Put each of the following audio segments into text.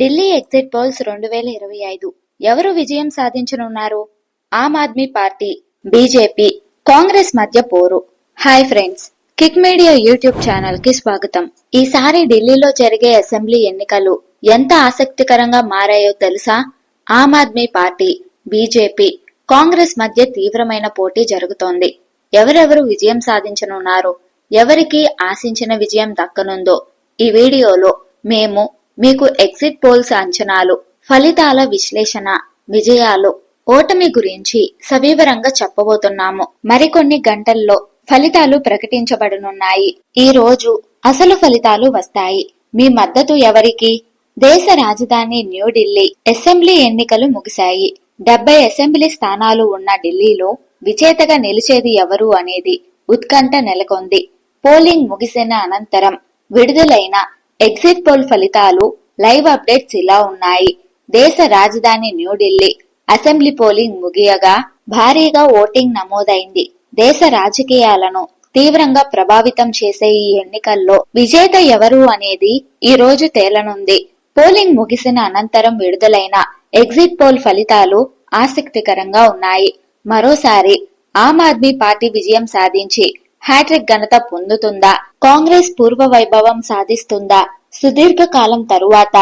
Delhi exit polls రెండు వేల ఇరవై ఐదు. ఎవరు విజయం సాధించనున్నారు? ఆమ్ ఆద్మీ పార్టీ బీజేపీ కాంగ్రెస్ మధ్య పోరు. Hi friends Kick media YouTube ఛానల్కి స్వాగతం. ఈసారి ఢిల్లీలో జరిగే అసెంబ్లీ ఎన్నికలు ఎంత ఆసక్తికరంగా మారాయో తెలుసా? ఆమ్ ఆద్మీ పార్టీ బీజేపీ కాంగ్రెస్ మధ్య తీవ్రమైన పోటీ జరుగుతోంది. ఎవరెవరు విజయం సాధించనున్నారు? ఎవరికి ఆశించిన విజయం దక్కనుందో ఈ వీడియోలో మేము మీకు ఎగ్జిట్ పోల్స్ అంచనాలు ఫలితాల విశ్లేషణ విజయాలు ఓటమి గురించి సవివరంగా చెప్పబోతున్నాము. మరికొన్ని గంటల్లో ఫలితాలు ప్రకటించబడనున్నాయి. ఈ రోజు అసలు ఫలితాలు వస్తాయి. మీ మద్దతు ఎవరికి? దేశ రాజధాని న్యూఢిల్లీ అసెంబ్లీ ఎన్నికలు ముగిశాయి. డెబ్బై అసెంబ్లీ స్థానాలు ఉన్న ఢిల్లీలో విజేతగా నిలిచేది ఎవరు అనేది ఉత్కంఠ నెలకొంది. పోలింగ్ ముగిసిన అనంతరం విడుదలైన ఎగ్జిట్ పోల్ ఫలితాలు లైవ్ అప్డేట్స్ ఇలా ఉన్నాయి. దేశ రాజధాని న్యూఢిల్లీ అసెంబ్లీ పోలింగ్ ముగియగా భారీగా ఓటింగ్ నమోదైంది. దేశ రాజకీయాలను తీవ్రంగా ప్రభావితం చేసే ఈ ఎన్నికల్లో విజేత ఎవరు అనేది ఈ రోజు తేలనుంది. పోలింగ్ ముగిసిన అనంతరం విడుదలైన ఎగ్జిట్ పోల్ ఫలితాలు ఆసక్తికరంగా ఉన్నాయి. మరోసారి ఆమ్ ఆద్మీ పార్టీ విజయం సాధించి హ్యాట్రిక్ ఘనత పొందుతుందా? కాంగ్రెస్ పూర్వ వైభవం సాధిస్తుందా? సుదీర్ఘ కాలం తరువాత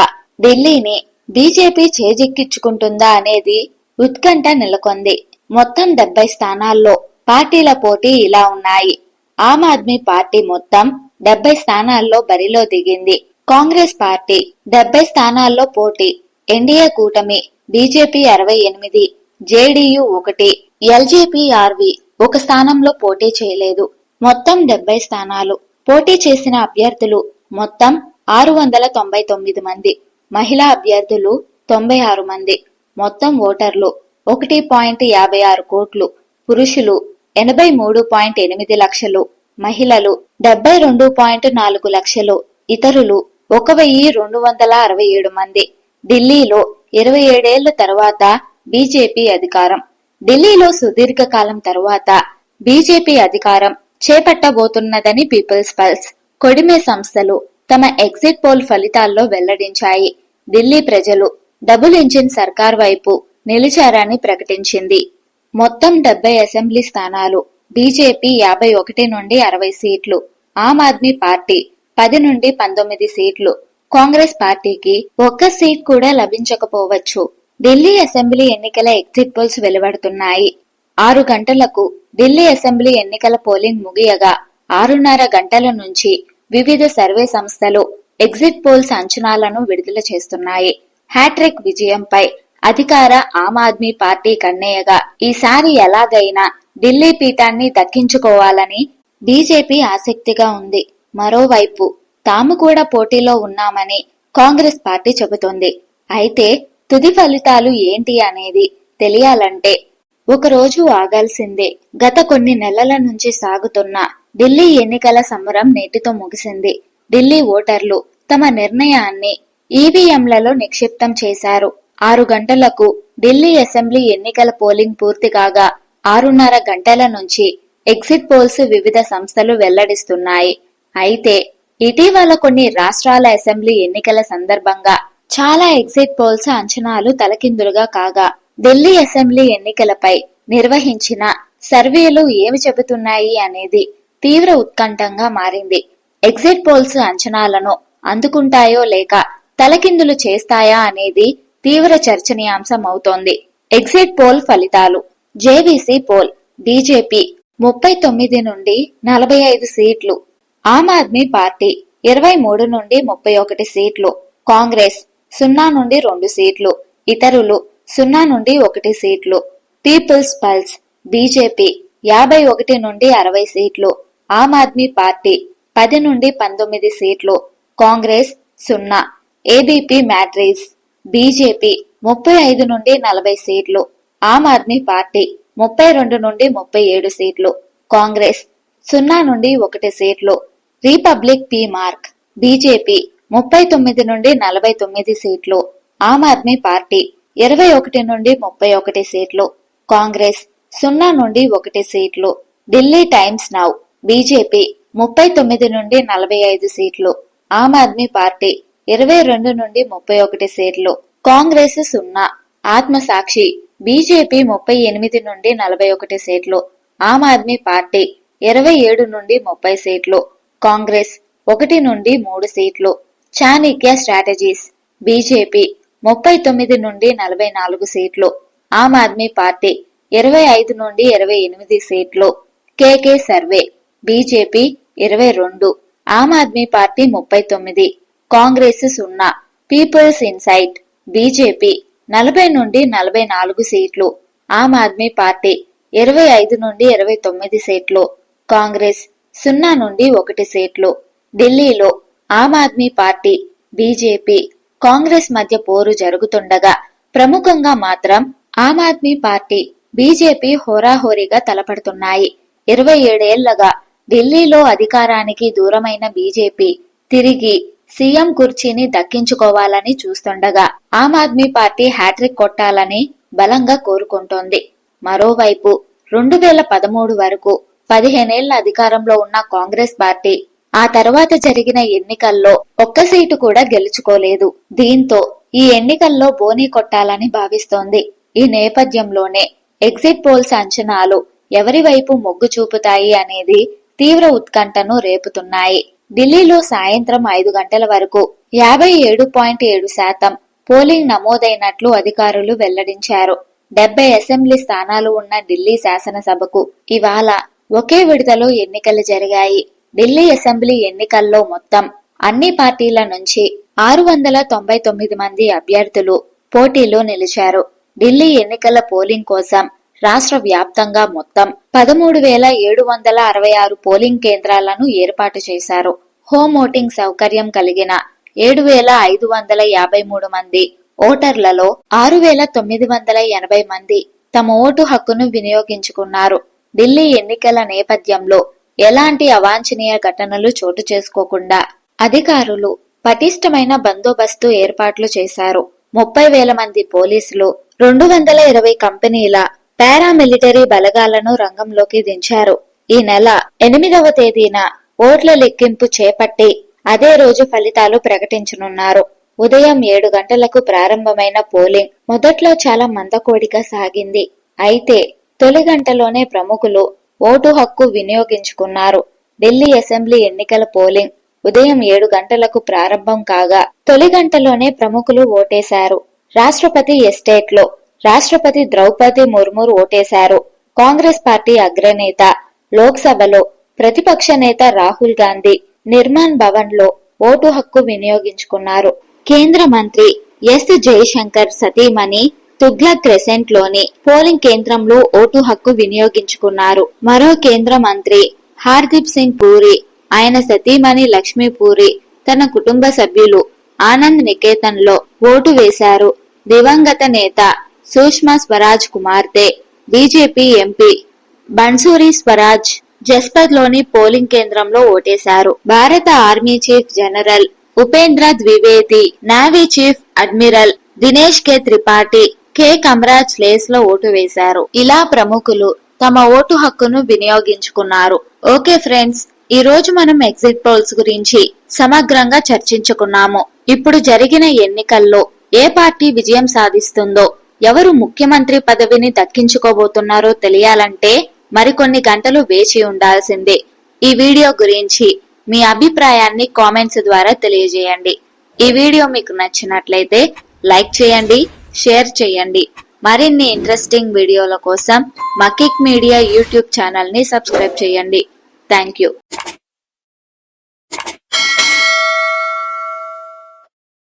ఢిల్లీని బీజేపీ చేజిక్కించుకుంటుందా అనేది ఉత్కంఠ నెలకొంది. మొత్తం డెబ్బై స్థానాల్లో పార్టీల పోటీ ఇలా ఉన్నాయి. ఆమ్ ఆద్మీ పార్టీ మొత్తం డెబ్బై స్థానాల్లో బరిలో దిగింది. కాంగ్రెస్ పార్టీ డెబ్బై స్థానాల్లో పోటీ. ఎన్డీఏ కూటమి బీజేపీ అరవై ఎనిమిది జేడీయూ ఒకటి ఎల్జేపీఆర్వి ఒక స్థానంలో పోటీ చేయలేదు. మొత్తం డెబ్బై స్థానాలు. పోటీ చేసిన అభ్యర్థులు మొత్తం ఆరు వందల తొంభై తొమ్మిది మంది. మహిళా అభ్యర్థులు తొంభై ఆరు మంది. మొత్తం ఓటర్లు ఒకటి పాయింట్ యాభై ఆరు కోట్లు. పురుషులు ఎనభై మూడు పాయింట్ ఎనిమిది లక్షలు. మహిళలు డెబ్బై రెండు పాయింట్ నాలుగు లక్షలు. ఇతరులు ఒక వెయ్యి రెండు వందల అరవై ఏడు మంది. ఢిల్లీలో ఇరవై ఏడేళ్ళ తర్వాత బీజేపీ అధికారం. ఢిల్లీలో సుదీర్ఘకాలం తరువాత బీజేపీ అధికారం. చేపట్టబోతున్నదని పీపుల్స్ పల్స్. కొడిమే సంస్థలు తమ ఎగ్జిట్ పోల్ ఫలితాల్లో వెల్లడించాయి. ఢిల్లీ ప్రజలు డబుల్ ఇంజిన్ సర్కార్ వైపు నిలిచారని ప్రకటించింది. మొత్తం డెబ్బై అసెంబ్లీ స్థానాలు బీజేపీ యాభై ఒకటి నుండి అరవై సీట్లు ఆమ్ ఆద్మీ పార్టీ పది నుండి పంతొమ్మిది సీట్లు కాంగ్రెస్ పార్టీకి ఒక్క సీట్ కూడా లభించకపోవచ్చు. ఢిల్లీ అసెంబ్లీ ఎన్నికల ఎగ్జిట్ పోల్స్ వెలువడుతున్నాయి. ఆరు గంటలకు ఢిల్లీ అసెంబ్లీ ఎన్నికల పోలింగ్ ముగియగా ఆరున్నర గంటల నుంచి వివిధ సర్వే సంస్థలు ఎగ్జిట్ పోల్స్ అంచనాలను విడుదల చేస్తున్నాయి. హ్యాట్రిక్ విజయంపై అధికార ఆమ్ ఆద్మీ పార్టీ కన్నేయగా ఈసారి ఎలాగైనా ఢిల్లీ పీఠాన్ని దక్కించుకోవాలని బీజేపీ ఆసక్తిగా ఉంది. మరోవైపు తాము కూడా పోటీలో ఉన్నామని కాంగ్రెస్ పార్టీ చెబుతోంది. అయితే తుది ఫలితాలు ఏంటి అనేది తెలియాలంటే ఒకరోజు ఆగాల్సిందే. గత కొన్ని నెలల నుంచి సాగుతున్న ఢిల్లీ ఎన్నికల సమరం నేటితో ముగిసింది. ఢిల్లీ ఓటర్లు తమ నిర్ణయాన్ని ఈవీఎంలలో నిక్షిప్తం చేశారు. ఆరు గంటలకు ఢిల్లీ అసెంబ్లీ ఎన్నికల పోలింగ్ పూర్తి కాగా ఆరున్నర గంటల నుంచి ఎగ్జిట్ పోల్స్ వివిధ సంస్థలు వెల్లడిస్తున్నాయి. అయితే ఇటీవల కొన్ని రాష్ట్రాల అసెంబ్లీ ఎన్నికల సందర్భంగా చాలా ఎగ్జిట్ పోల్స్ అంచనాలు తలకిందులుగా కాగా ఢిల్లీ అసెంబ్లీ ఎన్నికలపై నిర్వహించిన సర్వేలు ఏమి చెబుతున్నాయి అనేది తీవ్ర ఉత్కంఠంగా మారింది. ఎగ్జిట్ పోల్స్ అంచనాలను అందుకుంటాయో లేక తలకిందులు చేస్తాయా అనేది తీవ్ర చర్చనీయాంశం అవుతోంది ఎగ్జిట్ పోల్ ఫలితాలు. JVC poll. బీజేపీ ముప్పై తొమ్మిది నుండి నలభై ఐదు సీట్లు. ఆమ్ ఆద్మీ పార్టీ ఇరవై మూడు నుండి ముప్పై ఒకటి సీట్లు. కాంగ్రెస్ సున్నా నుండి రెండు సీట్లు. ఇతరులు సున్నా నుండి ఒకటి సీట్లు. పీపుల్స్ పల్స్ బీజేపీ యాభై ఒకటి నుండి అరవై సీట్లు. ఆమ్ ఆద్మీ పార్టీ పది నుండి పంతొమ్మిది సీట్లు. కాంగ్రెస్ సున్నా. ఏబీపీ మ్యాట్రీస్ బీజేపీ ముప్పై ఐదు నుండి నలభై సీట్లు. ఆమ్ ఆద్మీ పార్టీ ముప్పై రెండు నుండి ముప్పై ఏడు సీట్లు. కాంగ్రెస్ సున్నా నుండి ఒకటి సీట్లు. రిపబ్లిక్ పి మార్క్ బీజేపీ ముప్పై తొమ్మిది నుండి నలభై తొమ్మిది సీట్లు. ఆమ్ ఆద్మీ పార్టీ ఇరవై ఒకటి నుండి ముప్పై ఒకటి సీట్లు కాంగ్రెస్ సున్నా నుండి ఒకటి సీట్లు ఢిల్లీ టైమ్స్ నౌ బీజేపీ ముప్పై తొమ్మిది నుండి నలభై ఐదు సీట్లు ఆమ్ ఆద్మీ పార్టీ ఇరవై రెండు నుండి ముప్పై ఒకటి సీట్లు కాంగ్రెస్ సున్నా ఆత్మసాక్షి బీజేపీ ముప్పై ఎనిమిది నుండి నలభై ఒకటి సీట్లు ఆమ్ ఆద్మీ పార్టీ ఇరవై ఏడు నుండి ముప్పై సీట్లు కాంగ్రెస్ ఒకటి నుండి మూడు సీట్లు చాణిక్య స్ట్రాటజీస్ బీజేపీ ముప్పై తొమ్మిది నుండి నలభై నాలుగు సీట్లు. ఆమ్ ఆద్మీ పార్టీ ఇరవై ఐదు నుండి ఇరవై ఎనిమిది సీట్లు. కేకే సర్వే బీజేపీ ఇరవై రెండు. ఆమ్ ఆద్మీ పార్టీ ముప్పై తొమ్మిది. కాంగ్రెస్ సున్నా. పీపుల్స్ ఇన్సైట్ బీజేపీ నలభై నుండి నలభై నాలుగు సీట్లు. ఆమ్ ఆద్మీ పార్టీ ఇరవై ఐదు నుండి ఇరవై తొమ్మిది సీట్లు. కాంగ్రెస్ సున్నా నుండి ఒకటి సీట్లు. ఢిల్లీలో ఆమ్ ఆద్మీ పార్టీ బీజేపీ కాంగ్రెస్ మధ్య పోరు జరుగుతుండగా ప్రముఖంగా మాత్రం ఆమ్ ఆద్మీ పార్టీ బీజేపీ హోరాహోరీగా తలపడుతున్నాయి. ఇరవై ఏడేళ్ళగా ఢిల్లీలో అధికారానికి దూరమైన బీజేపీ తిరిగి సీఎం కుర్చీని దక్కించుకోవాలని చూస్తుండగా ఆమ్ ఆద్మీ పార్టీ హ్యాట్రిక్ కొట్టాలని బలంగా కోరుకుంటోంది. మరోవైపు రెండు వేల పదమూడు వరకు పదిహేనేళ్ళ అధికారంలో ఉన్న కాంగ్రెస్ పార్టీ ఆ తర్వాత జరిగిన ఎన్నికల్లో ఒక్క సీటు కూడా గెలుచుకోలేదు. దీంతో ఈ ఎన్నికల్లో బోనీ కొట్టాలని భావిస్తోంది. ఈ నేపథ్యంలోనే ఎగ్జిట్ పోల్స్ అంచనాలు ఎవరి వైపు మొగ్గు చూపుతాయి అనేది తీవ్ర ఉత్కంఠను రేపుతున్నాయి. ఢిల్లీలో సాయంత్రం ఐదు గంటల వరకు యాభై ఏడు పాయింట్ ఏడు శాతం పోలింగ్ నమోదైనట్లు అధికారులు వెల్లడించారు. డెబ్బై అసెంబ్లీ స్థానాలు ఉన్న ఢిల్లీ శాసనసభకు ఇవాళ ఒకే విడతలో ఎన్నికలు జరిగాయి. ఢిల్లీ అసెంబ్లీ ఎన్నికల్లో మొత్తం అన్ని పార్టీల నుంచి ఆరు వందల తొంభై తొమ్మిది మంది అభ్యర్థులు పోటీలో నిలిచారు. ఢిల్లీ ఎన్నికల పోలింగ్ కోసం రాష్ట్ర వ్యాప్తంగా మొత్తం పదమూడు వేల ఏడు వందల అరవై ఆరు పోలింగ్ కేంద్రాలను ఏర్పాటు చేశారు. హోమ్ ఓటింగ్ సౌకర్యం కలిగిన ఏడు వేల ఐదు వందల యాభై మూడు మంది ఓటర్లలో ఆరు వేల తొమ్మిది వందల ఎనభై మంది తమ ఓటు హక్కును వినియోగించుకున్నారు. ఢిల్లీ ఎన్నికల నేపథ్యంలో ఎలాంటి అవాంఛనీయ ఘటనలు చోటు చేసుకోకుండా అధికారులు పటిష్టమైన బందోబస్తు ఏర్పాట్లు చేశారు. ముప్పై వేల మంది పోలీసులు రెండు వందల ఇరవై కంపెనీల పారామిలిటరీ బలగాలను రంగంలోకి దించారు. ఈ నెల ఎనిమిదవ తేదీన ఓట్ల లెక్కింపు చేపట్టి అదే రోజు ఫలితాలు ప్రకటించనున్నారు. ఉదయం ఏడు గంటలకు ప్రారంభమైన పోలింగ్ మొదట్లో చాలా మందకోడిగా సాగింది. అయితే తొలి గంటలోనే ప్రముఖులు ఓటు హక్కు వినియోగించుకున్నారు. ఢిల్లీ అసెంబ్లీ ఎన్నికల పోలింగ్ ఉదయం ఏడు గంటలకు ప్రారంభం కాగా తొలి గంటలోనే ప్రముఖులు ఓటేశారు. రాష్ట్రపతి ఎస్టేట్లో రాష్ట్రపతి ద్రౌపది ముర్ము ఓటేశారు. కాంగ్రెస్ పార్టీ అగ్రనేత లోక్సభలో ప్రతిపక్ష నేత రాహుల్ గాంధీ నిర్మాణ్ భవన్లో ఓటు హక్కు వినియోగించుకున్నారు. కేంద్ర మంత్రి ఎస్ జయశంకర్ సతీమణి తుగ్లక్ క్రెసెంట్లోని పోలింగ్ కేంద్రంలో ఓటు హక్కు వినియోగించుకున్నారు. మరో కేంద్ర మంత్రి హార్దీప్ సింగ్ పూరి ఆయన సతీమణి లక్ష్మీ పూరి తన కుటుంబ సభ్యులు ఆనంద్ నికేతన్లో ఓటు వేశారు. దివంగత నేత సుష్మా స్వరాజ్ కుమార్తె బీజేపీ ఎంపీ బన్సూరి స్వరాజ్ జస్పద్లోని పోలింగ్ కేంద్రంలో ఓటేశారు. భారత army chief general Upendra Dwivedi navy chief admiral Dinesh K Tripathi K. Kamaraj లేస్లో vote వేశారు. ఇలా ప్రముఖులు తమ ఓటు హక్కును వినియోగించుకున్నారు. ఓకే ఫ్రెండ్స్ ఈ రోజు మనం ఎగ్జిట్ పోల్స్ గురించి సమగ్రంగా చర్చించుకున్నాము. ఇప్పుడు జరిగిన ఎన్నికల్లో ఏ పార్టీ విజయం సాధిస్తుందో ఎవరు ముఖ్యమంత్రి పదవిని దక్కించుకోబోతున్నారో తెలియాలంటే మరికొన్ని గంటలు వేచి ఉండాల్సిందే. ఈ వీడియో గురించి మీ అభిప్రాయాన్ని కామెంట్స్ ద్వారా తెలియజేయండి. ఈ వీడియో మీకు నచ్చినట్లయితే లైక్ చేయండి షేర్ చేయండి. మరిన్ని ఇంట్రెస్టింగ్ వీడియోల కోసం మకిక్ మీడియా యూట్యూబ్ ఛానల్ని సబ్స్క్రైబ్ చేయండి. Thank you